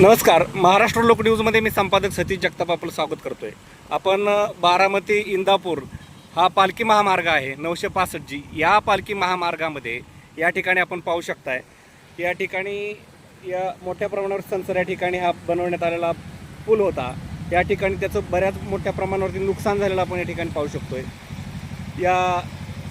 नमस्कार. महाराष्ट्र लोक न्यूजमध्ये मी संपादक सतीश जगताप आपलं स्वागत आहे आपण बारामती इंदापूर हा पालखी महामार्ग आहे नऊशे पासष्ट जी. या पालखी महामार्गामध्ये या ठिकाणी आपण पाहू शकताय. या ठिकाणी या मोठ्या प्रमाणावर संसर या ठिकाणी हा बनवण्यात आलेला पूल होता. या ठिकाणी त्याचं बऱ्याच मोठ्या प्रमाणावरती नुकसान झालेलं आपण या ठिकाणी पाहू शकतो आहे या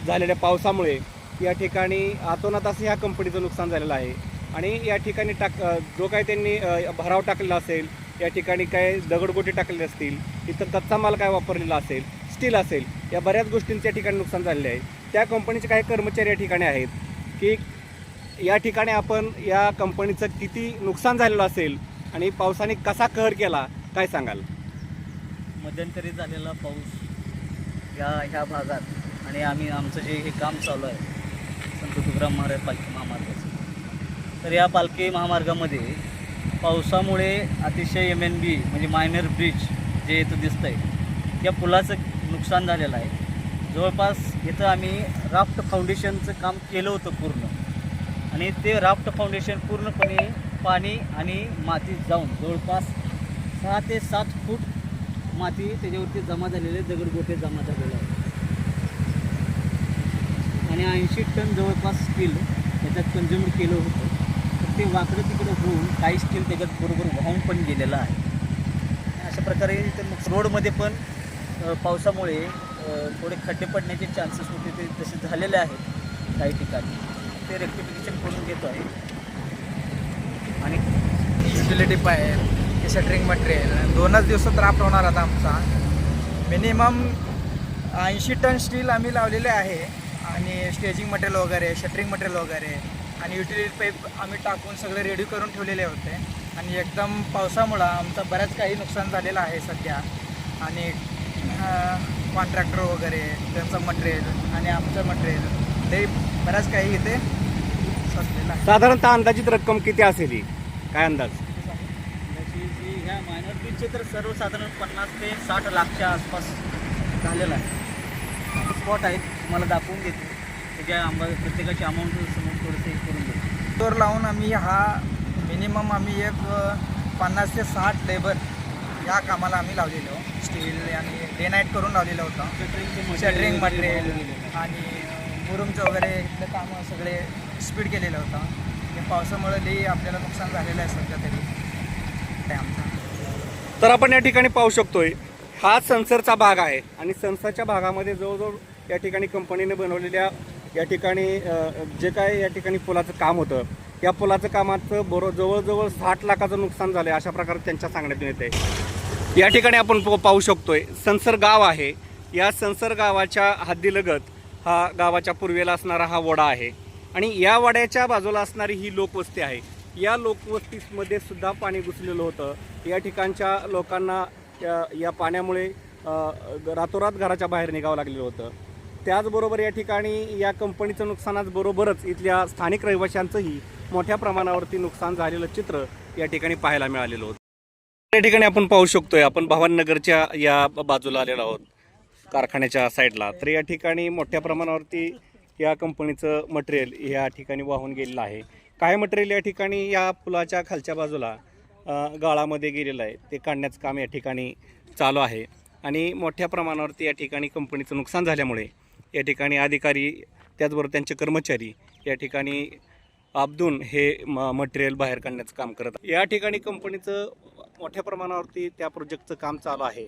झालेल्या पावसामुळे या ठिकाणी आतोनात असं ह्या कंपनीचं नुकसान झालेलं आहे. आणि या ठिकाणी टाक जो काय त्यांनी भराव टाकलेला असेल या ठिकाणी काय दगडगोटे टाकलेले असतील इतर कच्चा माल काय वापरलेला असेल स्टील असेल या बऱ्याच गोष्टींचं या ठिकाणी नुकसान झालेले आहे. त्या कंपनीचे काही कर्मचारी या ठिकाणी आहेत की या ठिकाणी आपण या कंपनीचं किती नुकसान झालेलं असेल आणि पावसाने कसा कहर केला काय सांगाल? मध्यंतरी झालेला पाऊस या ह्या भागात आणि आम्ही आमचं जे हे काम चालू आहे संत तुकाराम महाराज पालखी महामार्ग तर या पालखी महामार्गामध्ये पावसामुळे अतिशय एम एन बी म्हणजे मायनर ब्रिज जे इथं दिसतं आहे या पुलाचं नुकसान झालेलं आहे. जवळपास इथं आम्ही राफ्ट फाउंडेशनचं काम केलं होतं पूर्ण. आणि ते राफ्ट फाउंडेशन पूर्णपणे पाणी आणि माती जाऊन जवळपास सहा ते सात फूट माती त्याच्यावरती जमा झालेले दगडगोटे जमा झालेले आहेत. आणि ऐंशी टन जवळपास स्टील त्याच्यात कन्झ्युम केलं होतं. ते वाकडं तिकडं होऊन काही स्टील त्याच्यात बरोबर वाहून पण गेलेलं आहे. अशा प्रकारे ते रोडमध्ये पण पावसामुळे थोडे खड्डे पडण्याचे चान्सेस होते ते तसे झालेले आहेत काही ठिकाणी. ते रेक्टिफिकेशन करून घेतो आहे. आणि युटिलिटी पाईप हे शटरिंग मटेरियल दोनच दिवसात राफ्ट होणार आता आमचा. मिनिमम ऐंशी टन स्टील आम्ही लावलेले आहे. आणि स्टेजिंग मटेरियल वगैरे शटरिंग मटेरियल वगैरे आणि युटिलिटी पाईप आम्ही टाकून सगळे रेडी करून ठेवलेले होते. आणि एकदम पावसामुळं आमचं बऱ्याच काही नुकसान झालेलं आहे सध्या. आणि कॉन्ट्रॅक्टर वगैरे त्यांचं मटेरियल आणि आमचं मटेरियल ते बऱ्याच काही इथे सजलेलं आहे. साधारणतः अंदाजित रक्कम किती असेल ही? काय अंदाज? त्याची जी ह्या तर सर्वसाधारण पन्नास ते साठ लाखच्या आसपास झालेलं आहे. स्पॉट आहेत तुम्हाला दाखवून देतो. त्याच्या आंबा प्रत्येकाची अमाऊंट समोर थोडंसं हे करून देतो स्टोर लावून आम्ही हा मिनिमम आम्ही एक पन्नास ते साठ लेबर या कामाला आम्ही लावलेलो. स्टील आणि डे नाईट करून लावलेलं होतं. Shuttering material. आणि मुरुमचं वगैरे इथले कामं सगळे स्पीड केलेलं होतं. हे पावसामुळे लई आपल्याला नुकसान झालेलं आहे सध्या तरी. ते आमचं तर आपण या ठिकाणी पाहू शकतोय हा संसरचा भाग आहे. आणि संसरच्या भागामध्ये जवळजवळ या ठिकाणी कंपनीने बनवलेल्या या ठिकाणी जे काय या ठिकाणी पुलाचं काम होतं या पुलाचं कामाचं बरो जवळजवळ साठ लाखाचं नुकसान झालं आहे अशा प्रकारे त्यांच्या सांगण्यात येते या ठिकाणी आपण प- पाहू शकतोय संसर गाव आहे. या संसर गावाच्या हद्दीलगत हा गावाच्या पूर्वेला असणारा हा वडा आहे. आणि या वड्याच्या बाजूला असणारी ही लोकवस्ती आहे. या लोकवस्तीमध्ये सुद्धा पाणी घुसलेलं होतं. या ठिकाणच्या लोकांना या या पाण्यामुळे रातोरात घराच्या बाहेर निघावं लागलेलं होतं. त्याचबरोबर या ठिकाणी या कंपनीचं नुकसानाचबरोबरच इथल्या स्थानिक रहिवाशांचंही मोठ्या प्रमाणावरती नुकसान झालेलं चित्र या ठिकाणी पाहायला मिळालेलं होतं. या ठिकाणी आपण पाहू शकतोय आपण भवाननगरच्या या बाजूला आलेलो आहोत कारखान्याच्या साईडला. तर या ठिकाणी मोठ्या प्रमाणावरती या कंपनीचं मटेरियल या ठिकाणी वाहून गेलेलं आहे. काय मटेरियल या ठिकाणी या पुलाच्या खालच्या बाजूला गाळामध्ये गेलेलं आहे ते काढण्याचं काम या ठिकाणी चालू आहे. आणि मोठ्या प्रमाणावरती या ठिकाणी कंपनीचं नुकसान झाल्यामुळे या ठिकाणी अधिकारी त्याचबरोबर त्यांचे कर्मचारी या ठिकाणी आबदून हे म मटेरियल बाहेर काढण्याचं काम करत आहे. या ठिकाणी कंपनीचं मोठ्या प्रमाणावरती त्या प्रोजेक्टचं काम चालू आहे.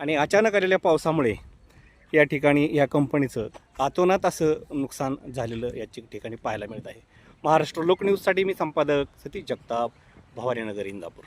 आणि अचानक आलेल्या पावसामुळे या ठिकाणी या कंपनीचं आतोनात असं नुकसान झालेलं याची ठिकाणी पाहायला मिळत आहे. महाराष्ट्र लोकन्यूजसाठी मी संपादक सतीश जगताप भवानीनगर इंदापूर.